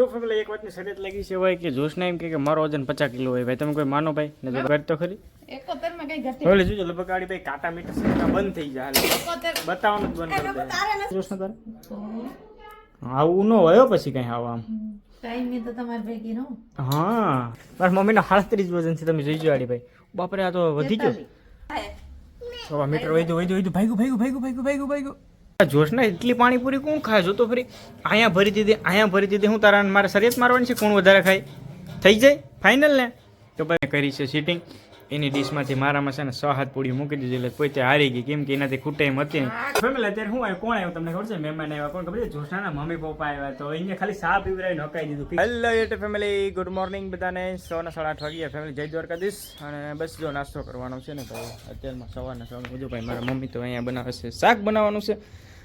તો ફેમિલી એક વાતની શરત લાગી છે હોય કે જોશના એમ કે મારો વજન પચાસ કિલો હોય. ભાઈ તમે કોઈ માનો ભાઈ? ને ઘર તો ખરી. એકોતેરમાં કઈ ઘટી ઓલે જોજો લગભગ આડી ભાઈ કાટા મીટર સિક્કા બંધ થઈ જાય. બતાવવાનું જ બંધ કરી દે. જોશના તારે? આવું ન હોય પછી કઈ આવા હા. મારા મમ્મીનો સાડત્રીસ વજન છે તમે જોઈજો આડી ભાઈ. બાપરે આ તો વધી ગયો. મીટર વૈધું વૈધું ભાઈ ભાઈ ભાઈ ભાઈ ભાઈ ભાઈ જોશના, એટલી પાણીપુરી કોણ ખાય? જો તો ફરી અહીંયા ભરી દીધી, અહીંયા ભરી દીધી. હું તારા, મારે શરીર મારવાની છે? કોણ વધારે ખાય? થઈ જાય? ફાઇનલ ને? તો ભાઈ કરી છે સીટિંગ એની ડીશમાંથી મારામાં છે ને સો હાથ પૂડી મૂકી દીધી, એટલે પોતે હારી ગઈ. કેમ કે એનાથી ખૂટે એમ હતી ફેમિલી અત્યારે હું આવ્યું? કોણ આવ્યું તમને ખબર છે? મહેમાન આવ્યા. કોણ ખબર છે? જોશનાના મમ્મી પપ્પા આવ્યા. તો અહીંયા ખાલી સા પીવરાઈને હકાઈ દીધું. Hello at family good morning બધાને. સોના સાડા આઠ વાગ્યા. ફેમિલી જય દ્વારકાધીશ. અને બસ જો નાસ્તો કરવાનો છે ને તો અત્યારમાં સવારના સવારમાં જો ભાઈ, મારા મમ્મી તો અહીંયા બનાવે છે. શાક બનાવવાનું છે.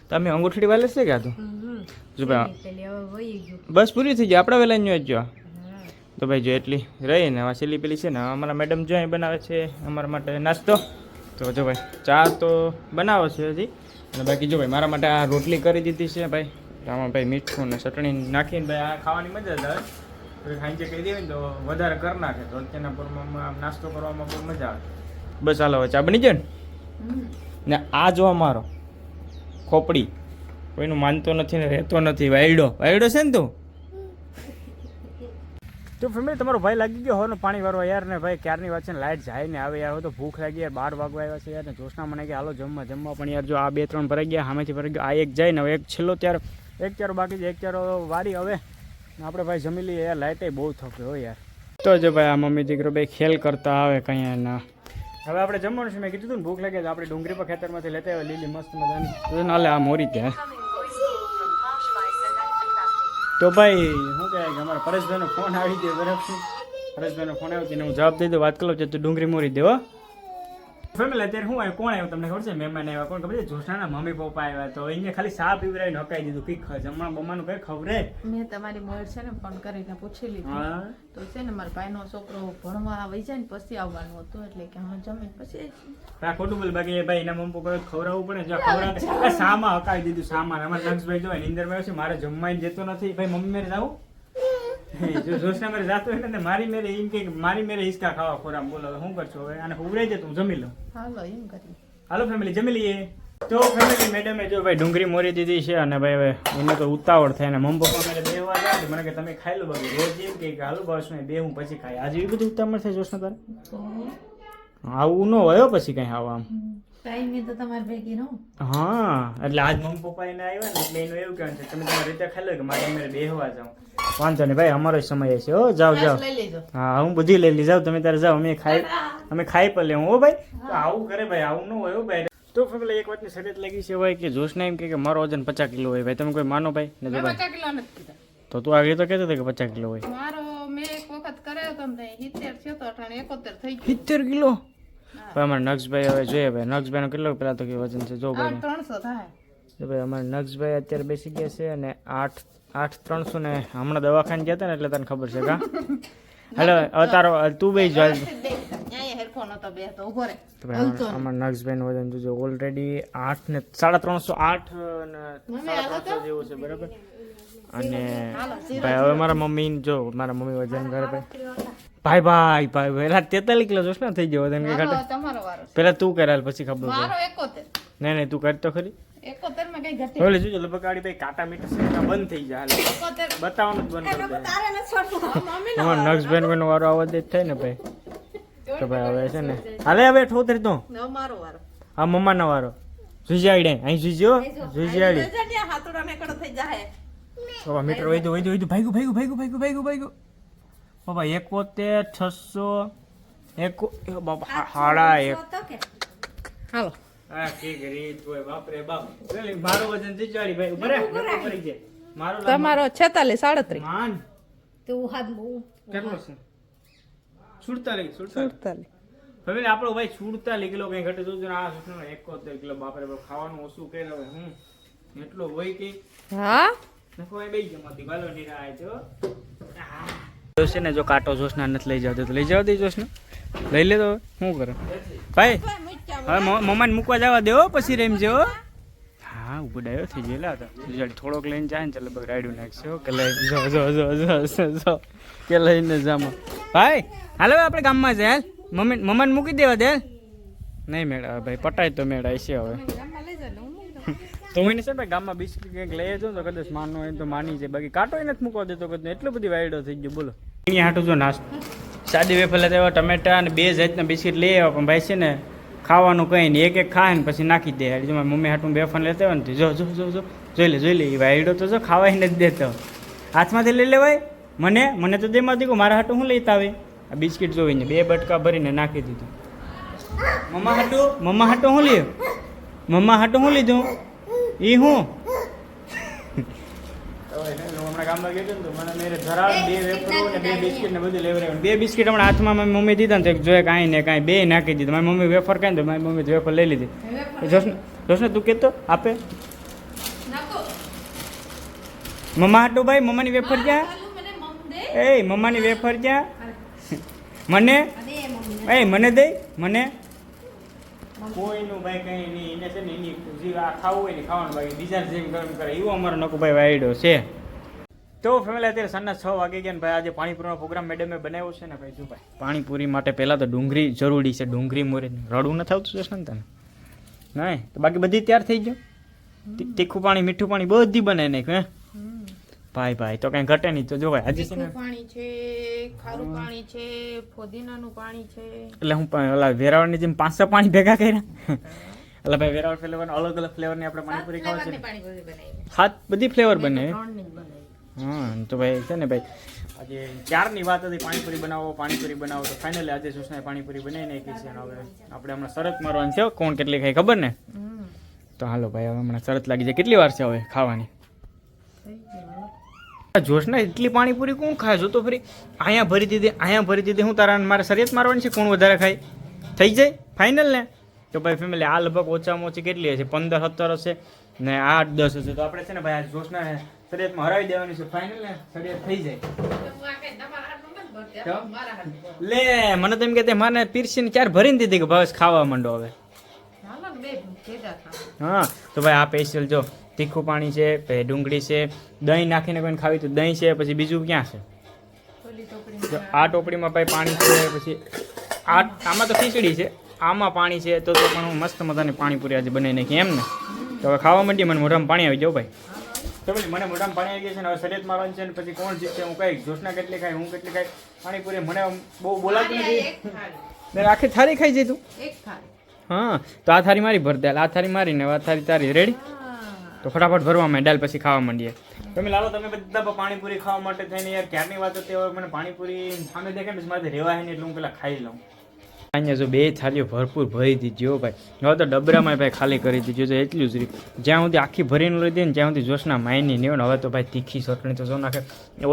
તમે અંગૂઠડી વાલે છે ક્યાં તો? જો ભાઈ બસ પૂરી થઈ ગઈ. આપણા વેલા જ. જો તો ભાઈ જો એટલી રહી ને આ છેલ્લી પેલી છે ને અમારા મેડમ જો અહીં બનાવે છે અમારા માટે નાસ્તો. તો જો ભાઈ ચા તો બનાવો છે હજી. અને બાકી જો ભાઈ મારા માટે આ રોટલી કરી દીધી છે ભાઈ. આમાં ભાઈ મીઠું ને ચટણી નાખીને ભાઈ આ ખાવાની મજા જ આવે. સાંજે કહી દેવી તો વધારે કરી નાખે. તો અત્યારના પૂરમાં નાસ્તો કરવામાં બહુ મજા આવે. બસ હાલો હવે ચા બની જાય ને? ને આ જો અમારો. ખોપડી. કોઈનું માનતો નથી ને રહેતો નથી. વાયડો. વાયડો છે ને તું? તો ફેમિલી, તમારો ભાઈ લાગી ગયો હોવાનો પાણી વાળવા યાર ને ભાઈ, ક્યારની વાત છે ને? લાઇટ જાય ને આવે યાર. તો ભૂખ લાગી યાર. બાર વાગવા આવ્યા છે યાર ને જોશના મને કે, હાલો, જમવા જમવા. પણ યાર જો આ બે ત્રણ ભરાઈ ગયા સામેથી ભરાઈ ગયો. આ એક જાય ને, હવે એક છેલ્લો ત્યાર, એક ચારો બાકી છે, એક ચારો વારી હવે. આપણે ભાઈ જમી લઈએ યાર. લાઇટે બહુ થકી હોય યાર. તો જો ભાઈ, આ મમ્મી દીકરો ભાઈ ખેલ કરતા આવે કંઈ ના હવે આપણે જમવાનું છે મેં કીધું હતું ને ભૂખ લાગે તો આપણે ડુંગળી પર ખેતરમાંથી લેતા આવ્યા લીલી મસ્ત મજાની. નાલે આ મોરી ત્યાં તો ભાઈ શું કહે કે અમારા પરેશભાઈનો ફોન આવી ગયો બરાબર. પરેશભાઈનો ફોન આવ્યો તેને હું જવાબ દઈ દઉં વાત કરું છું તો ડુંગળી મોરી દેવો ફેમિલી અત્યારે શું આવ્યું કોણ આવ્યું તમને ખબર છે? મહેમાન આવ્યા. કોણ ખબર છે? જોશનાના મમ્મી પપ્પા આવ્યા. તો એને ખાલી સા પીવરાઈને હકાઈ દીધું. કઈ જમવા બમવાનું કઈ ખબર મેં તમારી મોડ છે ને ફોન કરીને પૂછી લીધું. તો છે ને મારા ભાઈનો છોકરો ભણવા આવી જાય ને પછી આવવાનું હતું એટલે કે હા જમીન પછી આ ખોટું બોલ. બાકી ભાઈ એના મમ્મી પપ્પા ખવડાવવું પડે જો ખવડાવે સામા હકાઈ દીધું સામા અમારા લક્ષભાઈ જો નિંદર ભાઈ છે. મારે જમવાય જતો નથી. ભાઈ મમ્મી મેરે જાવું જો જોશના મેરે જાતો હોય ને મારી મેરે એમ કે મારી મેરે હિસકા ખાવા ખોરામ બોલો હવે શું કરશો હવે? અને ઉભરાઈ જાય તો હું જમી લઉં. હાલો એમ કરી હાલો ફેમિલી જમી લઈએ. તો ફેમિલી મેડમે જો ભાઈ ડુંગળી મોરી દીધી છે અને ભાઈ હવે એને તો ઉતાવળ થાય ને મમ્મી પપ્પા મેરે બે વાર જાય મને કે તમે ખાઈ લો બાકી રોજ એમ કે હાલો બસ ને બે હું પછી ખાઈ. આજે એ બધું ઉતાવળ થાય જોશના તારે? આવું ન હોય પછી કઈ આવા આમ. ટાઈમ તો તમારે ભેગી નો હા એટલે આજ મમ્મી પપ્પા એને આવ્યા ને એટલે એનું એવું કહેવાનું છે તમે તમારી રીતે ખાઈ લો કે મારે અમે બેહવા જાઉં. વાંધો નહીં ભાઈ અમારો સમય છે હો જાઓ જાઓ. હા હું બધી લઈ લઈ જાઉં તમે તારે જાઓ અમે ખાઈ અમે ખાઈ પણ લેવું હો ભાઈ. તો આવું કરે ભાઈ આવું ન હોય હો ભાઈ. તો ફેમિલી એક વાતની સડત લાગી છે ભાઈ કે જોશના એમ કહે કે મારો વજન પચાસ કિલો હોય ભાઈ તમે કોઈ માનો ભાઈ? ને તો ભાઈ પચાસ કિલો નથી તો તું આગળ તો કહેતો હતો કે પચાસ કિલો હોય. મારો મેં એક વખત કર્યો તમને સિત્તેર છે તો અઠાણે એકોતેર થઈ ગયું. સિત્તેર કિલો? અમારે નક્ષભાઈ હવે જોઈએ ભાઈ. નક્ષભાઈનો કેટલો પેલા તો કે વજન છે? જો ભાઈ. ત્રણસો થાય. જો ભાઈ અમારે નક્ષભાઈ અત્યારે બેસી ગયા છે અને આઠ આઠ ત્રણસો ને હમણાં દવાખાને ગયા હતા ને એટલે તને ખબર છે કા? હેલો અતારો તું બે જ અમારા- નક્ષભાઈનું વજન જોજો. ઓલરેડી આઠ ને સાડા ત્રણસો આઠ જેવું છે બરાબર? અને ભાઈ હવે મારા મમ્મી જો મારા મમ્મી વજન કરે ભાઈ. ભાઈ ભાઈ ભાઈ પેલા તેતાલીસ કિલો જોશ ને થઈ ગયો વજન કે ઘટે. પેલા તું કરાલ પછી ખબર મારો એકોતેર. નહીં નહીં તું કર તો ખરી. એકોતેરમાં કઈ ઘટી ઓલે જોજો આડી ભાઈ કાંટા મીટર સિક્કા બંધ થઈ જાય. હાલે. એકોતેર. બતાવવાનું જ બંધ કરી દે. મમ્મી અમારા નક્ષભાઈ કોઈનો વારો આવો જ થાય ને ભાઈ. તો ભાઈ હવે છે ને. હાલે હવે ઠોતરી તો. નો મારો વારો. આ મમ્માનો વારો. અહીં સુજી હો સુજી આડી જજે હાથોડા ને કડો થઈ જાય મીટર વૈધું વૈધું વૈધું ભાગ્યું ભાગ્યું ભાગ્યું ભાગ્યું ભાગ્યું ભાગ્યું. બાબા એકોતેર છસો એકો બાબા હાડા એક. હાલો. આ કે રીત હોય બાપરે બાપ. પેલી મારું વજન જીચાડી ભાઈ બરાબર પડી જાય. મારો તમારો છેતાલીસ સાડત્રીસ. માન. હાથ કેટલો છે? સુડતાલીસ સુડતાલીસ. સુડતાલીસ. હવે આપણો ભાઈ સુડતાલીસ કિલો કઈ ઘટે જોજો ને આ સુટનો એકોતેર કિલો બાપરે બાપ ખાવાનું ઓછું કરે હવે હું એટલો હોય કે હા? નખો એ બેસી જમાતી ગાલો નિરાય જો જોશે ને જો કાંટો જોશના નથી લઈ જાવ તો લઈ જવા દે જોશને. લઈ લે તો શું કરે? ભાઈ, હવે મમ્માને મૂકવા જવા દેવો પછી રેમ જેવો હા, ઊભો થઈ ગયેલા હતા થોડોક લઈને જાય ને એટલે લગભગ રાયડું નાખશે કે લઈ, જો કે લઈને જામો. ભાઈ, હાલો આપણે ગામમાં જાય, હાલ. મમ્મી મમ્માને મૂકી દેવા દે નહીં મેળા, ભાઈ, પટાય તો મેળા છે હવે. તો હું છે ને ગામમાં બિસ્કિટ કંઈક લઈ જાઉં તો કદાચ માનો હોય તો માની જાય. બાકી કાંટો નથી મૂકવા દેતો કદાચ. એટલો બધી વાયડો થઈ ગયો, બોલો. અહીંયા હાટું જો નાસ્તો. સાદી વેફલા તેવા ટમેટા અને બે જાતના બિસ્કિટ લઈ આવ્યા, પણ ભાઈ છે ને ખાવાનું કંઈ નહીં. એક એક ખાય ને પછી નાખી દે. જો મમ્મી હાટું બેફન લેતા હોય ને જો જો જો જો. જોઈ લે જોઈ લે, એ વાયડો તો જો ખાવાય નથી દેતો. હાથમાંથી લઈ લેવાય? મને? મને તો દેમાં દીકું મારા હાટું હું લેતા આવે? આ બિસ્કિટ જોઈને બે બટકા ભરીને નાખી દીધું. મમ્મા હાટું? મમ્મા હાટું હું લ્યો? મમ્મા હાટું શું લીધું? એ હું? બે વેફરો બિસ્કિટ બધું બે બિસ્કિટ હમણાં હાથમાં મારી મમ્મી દીધા ને જોઈએ કાંઈ ને કાંઈ બે નાખી દીધું. મારી મમ્મી વેફર કાંઈ તો મારી મમ્મી વેફર લઈ લીધી. જોશને જોશને તું કહેતો આપે? મમ્મા હાટું ભાઈ મમ્માની વેફર ક્યાં? એ મમ્માની વેફર ક્યાં? મને? એ મને દે મને? કોઈનું ભાઈ કઈ નહીં, એને છે ને એની જે આ ખાવું હોય ને ખાવાનું બાકી બીજા જેમ ગરમ કરે, એવો અમારો નકુભાઈ વાયડો છે. તો ફેમિલી અત્યારે સાંજના છ વાગે ગયા ને ભાઈ આજે પાણીપુરીનો પ્રોગ્રામ મેડમે બનાવ્યો છે ને ભાઈ જો ભાઈ પાણીપુરી માટે પહેલાં તો ડુંગળી જરૂરી છે, ડુંગળી, મોરે, રડવું નથી આવતું જશે ને તને? નહીં? તો બાકી બધી તૈયાર થઈ ગયો? તીખું પાણી, મીઠું પાણી બધી બનાવી નાખ્યું, હે? ભાઈ ભાઈ તો કઈ ઘટે નહીં. તો જો ભાઈ આજે છે પાણી છે ખારું પાણી છે ફોદીનાનું પાણી છે. એટલે હું પણ ઓલા વેરાવળની જેમ પાંચસો પાણી ભેગા કર્યા. એટલે ભાઈ વેરાવળ ફ્લેવર અલગ અલગ ફ્લેવરની આપણે પાણીપુરી ખાવા છે. સાત બધી ફ્લેવર બને. હા તો ભાઈ છે ને ભાઈ આજે ચારની વાત હતી? પાણીપુરી બનાવો પાણીપુરી બનાવો. તો ફાઇનલી આજે સુષ્ણાએ પાણીપુરી બનાવી નાખી છે. અને હવે આપણે હમણાં શરત મારવાની છે કોણ કેટલી ખાઈ ખબર ને? તો હાલો ભાઈ હવે હમણાં શરત લાગી જાય. કેટલી વાર છે હવે ખાવાની? જોશના એટલી પાણીપુરી કોણ ખાય? જો તો ફરી અહીંયા ભરી દીધી અહીંયા ભરી દીધી. હું તારા મારે શરીયત મારવાની છે કોણ વધારે ખાય? થઈ જાય? ફાઇનલ ને? તો ભાઈ ફેમિલી આ લગભગ ઓછામાં ઓછી કેટલી હશે? પંદર સત્તર હશે? ને આઠ દસ હશે. તો આપણે છે ને ભાઈ આ જોશના શરીયતમાં હરાવી દેવાની છે. ફાઇનલ ને? શરીયત થઈ જાય. લે મને તો એમ કે તે મને પીરસીને ક્યારે ભરીને દીધી કે ભાવેશ ખાવા માંડો હવે? હા તો ભાઈ આ સ્પેશિયલ જો. તીખું પાણી છે પછી ડુંગળી છે દહીં નાખીને કોઈને ખાવી તો દહીં છે પછી બીજું ક્યાં છે? આ ટોપડીમાં ભાઈ પાણી છે પછી આ આમાં તો ખીચડી છે આમાં પાણી છે તો તો પણ હું મસ્ત મજાની પાણીપુરી આજે બનાવી નાખી એમ ને. તો હવે ખાવા માંડી મને મોઢામાં પાણી આવી જાવ ભાઈ. તો ભાઈ મને મોઢામાં પાણી આવી ગયા છે ને હવે શરીર મારવાનું છે ને પછી કોણ જીતશે હું કઈ જોશના કેટલી ખાય હું કેટલી ખાય પાણીપુરી મને બહુ બોલાતું નથી. મેં આખી થાળી ખાઈ જઈ તું? હા તો આ થાળી મારી ભર દે આ થાળી મારી ને આ થાળી તારી રેડી તો ફટાફટ ભરવા માંડ પછી ખાવા માંડીએ. તમે લાલો તમે બધા પાણીપુરી ખાવા માટે થઈને યાર ક્યારની વાત હતી? હવે મને પાણીપુરી સામે દેખાય ને મારે રેવાય નહીં એટલે હું પેલા ખાઈ લઉં. અહીંયા જો બે થાળીઓ ભરપૂર ભરી દીધી હો ભાઈ. હવે તો ડબરામાં ભાઈ ખાલી કરી દીધી જો એટલું જ રહ્યું. જ્યાં સુધી આખી ભરીને લઈ દે ને જ્યાં સુધી જોશના માયની નહીં ને હવે તો ભાઈ તીખી ચટણી તો જો નાખે.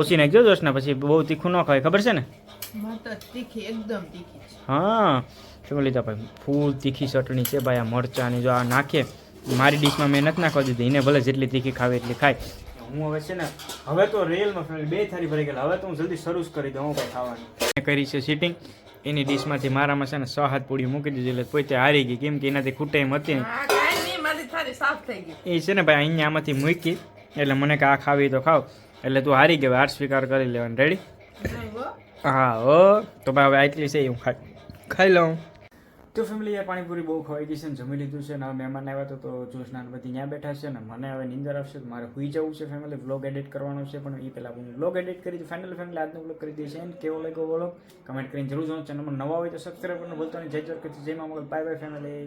ઓછી નાખજો જોશના પછી બહુ તીખું ન ખાય ખબર છે ને? તીખી એકદમ તીખી હા. શું લીધા ભાઈ? ફૂલ તીખી ચટણી છે ભાઈ આ મરચાંની જો આ નાખીએ મારી ડીશમાં મેં નથી નાખવા દીધી. એને ભલે જેટલી તીખી ખાવે એટલી ખાય. હું હવે છે ને હવે તો રેલમાં ફ્રેન્ડ બે થારી ભરી ગયેલા. હવે તો હું જલ્દી શરૂ કરી દઉં હું ભાઈ ખાવાનું મેં કરી છે સીટિંગ એની ડીશમાંથી મારામાં છે ને સો હાથ પૂડી મૂકી દીધી એટલે પોતે હારી ગઈ. કેમ કે એનાથી ખૂટે એમ હતી ને. નહીં સાફ થઈ એ છે ને ભાઈ અહીંયા આમાંથી મૂકી. એટલે મને કે આ ખાવી તો ખાવ. એટલે તું હારી ગયો હાર સ્વીકાર કરી લેવાનું. રેડી હા હો? તો ભાઈ હવે આટલી છે એ હું ખાઈ ખાઈ લઉં. તો ફેમિલી પાણીપુરી બહુ ખવાઈ ગઈ છે ને જમી લીધું છે ને હવે મહેમાન આવ્યા તો તો જોશના બધી ત્યાં બેઠા છે ને મને હવે નિંદર આવશે તો મારે સુઈ જવું છે ફેમિલી વ્લોગ એડિટ કરવાનો છે પણ એ પહેલાં હું વ્લોગ એડિટ કરી ફાઇનલ ફેમિલી આજનો વ્લોગ કરી દઈએ છે અને કેવો લાગ્યો બોલો? કમેન્ટ કરીને જરૂર જણાવો ચેનલમાં નવા હોય તો સબસ્ક્રાઈબ કરીને બોલતો જય જય જય મામલ બાય બાય ફેમિલી